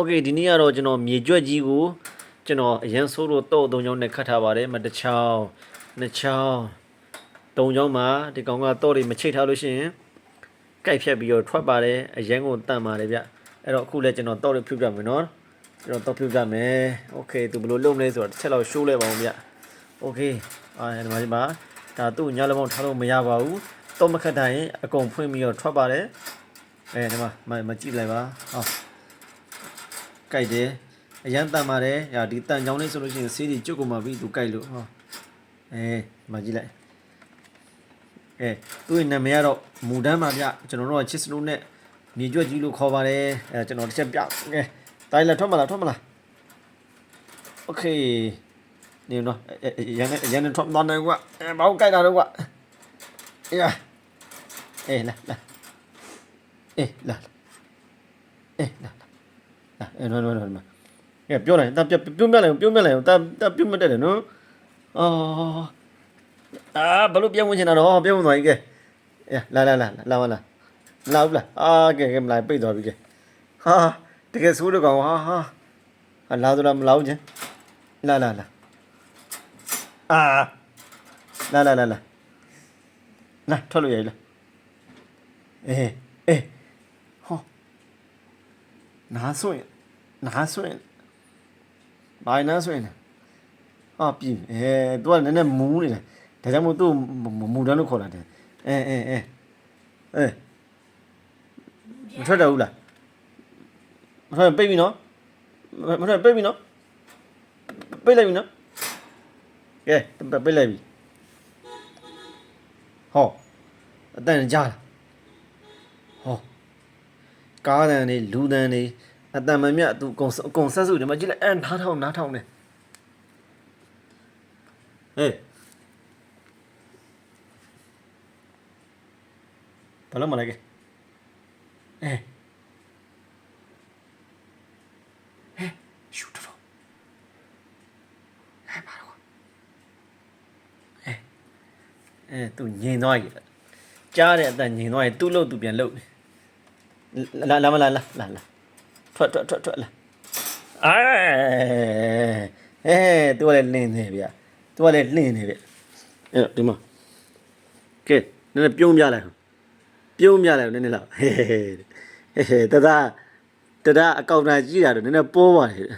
โอเคဒီနေ့ကတော့ကျွန်တော်မြေကြွက်ကြီးကိုကျွန်တော်အရန်ဆိုးလို့တော့သုံးချောင်းနဲ့ခတ်ထားပါတယ်မတစ်ချောင်းနှစ်ချောင်းသုံးချောင်းမှာဒီကောင်ကတော့တွေမချိတ်ထားလို့ရှိရင်ကြိုက်ဖြတ်ပြီးတော့ထွက်ပါတယ်အရန်ကိုတန့်ပါတယ်ဗျအဲ့တော့အခုလည်းကျွန်တော်တော့တွေဖြုတ်ပြမယ်နော်ကျွန်တော်တော့ဖြုတ်ပြမယ်โอเคသူဘယ်လိုလုပ်မလဲဆိုတော့တစ်ချက်လောက်ရှိုးလိုက်ပါဦးဗျโอเคအာဒီမှာဒီမှာဒါသူ့ညလုံးပေါင်းထားလို့မရပါဘူးတော့မခတ်တိုင်းအကုန်ဖွင့်ပြီးတော့ထွက်ပါတယ်အဲဒီမှာမမကြည့်လိုက်ပါဟော ကြိုက်တယ်အရန်တန်ပါတယ်ဟာဒီတန်ချောင်းလေးဆိုလို့ရှိရင်ဆေးတွေจุกကုန်มาပြီသူကြိုက်လို့ဟောအဲမကြည့်လိုက်အဲသူ့ရဲ့နာမည်ကတော့မူတန်းပါဗျကျွန်တော်တို့ကချစ်စနိုးနဲ့မြေကြွက်ကြီးလို့ခေါ်ပါတယ်အဲကျွန်တော်တစ်ချက်ပြကဲတိုင်းလာထွက်မလားထွက်မလားโอเคနေတော့ရန်ရန်ထွက်တော့နေကွာအဲဘာကိုကြိုက်တာတော့ကွာအေးအေးလာလာအေးလာအေးလာ အဲနော်နော်နော်ကဲပြောလိုက်တာပြုံးပြလိုက်ပြုံးပြလိုက်တာတာပြုံးမတက်တယ်နော်အော်အာဘလို့ပြောင်းဝင်ချင်တာတော့ပြောင်းဝင်သွားပြီကဲလာလာလာလာမလားလာဘူးလားအာကဲကဲမလာပိတ်သွားပြီကဲဟာတကယ်ဆိုးတော့ကောင်ဟာဟာဟာလာတော့မလာဘူးချင်းလာလာလာအာလာလာလာလာလာထွက်လို့ရည်လားအေးအေးဟောနားဆွင့် နားဆွင့်ဘာနားဆွင့်ဟာပြီအဲသူကလည်းနည်းနည်းမူးနေတယ်ဒါကြောင့်မို့သူ့မူတန်းလို့ခေါ်လာတယ်အဲအဲအဲအဲမထွက်တော့ဘူးလားမထွက်ပိတ်ပြီနော်မထွက်ပိတ်ပြီနော်ပိတ်လိုက်ပြီနော်ကဲပိတ်လိုက်ပြီဟောအတန်ကြားလားဟောကားတန်တွေလူတန်တွေ အတန်မမြတ်သူအကုန်အကုန်ဆက်စုတယ်မကြည့်လိုက်အဲနားထောင်နားထောင်နေဟေးဘာလို့မလဲကဲအဲဟဲ့ရှူတော့ဟဲ့ပါတော့အဲအဲသူငြိမ်သွားပြီကြားတဲ့အတန်ငြိမ်သွားရင်သူ့လို့သူပြန်လို့လာလာမလာလာလာလာ ထွက်ထွက်ထွက်ထွက်လာအဲအဲသူကလည်းလင်းနေဗျာသူကလည်းလင်းနေဗျအဲ့တော့ဒီမှာကဲနည်းနည်းပြုံးပြလိုက်ပြုံးပြလိုက်နည်းနည်းလောက်ဟဲဟဲဟဲတဒါတဒါအကောင့်တိုင်းကြည့်ရတော့နည်းနည်းပေါ်ပါတယ်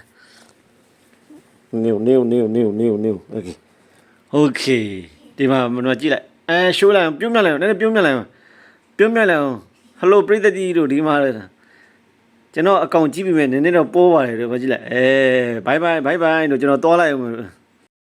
နေနေနေနေနေနေโอเคโอเคဒီမှာမနော်ကြည့်လိုက်အဲရှိုးလိုက်ပြုံးပြလိုက်နည်းနည်းပြုံးပြလိုက်ပြုံးပြလိုက်အောင် ဟယ်လိုပရိသတ်ကြီးတို့ဒီမှာလဲ ကျွန်တော်အကောင့်ကြည့်ပြီးမယ်နည်းနည်းတော့ပိုးပါတယ်တို့မကြည့်လိုက်အဲဘိုင်ဘိုင်ဘိုင်ဘိုင်တို့ကျွန်တော်သွားလိုက်အောင်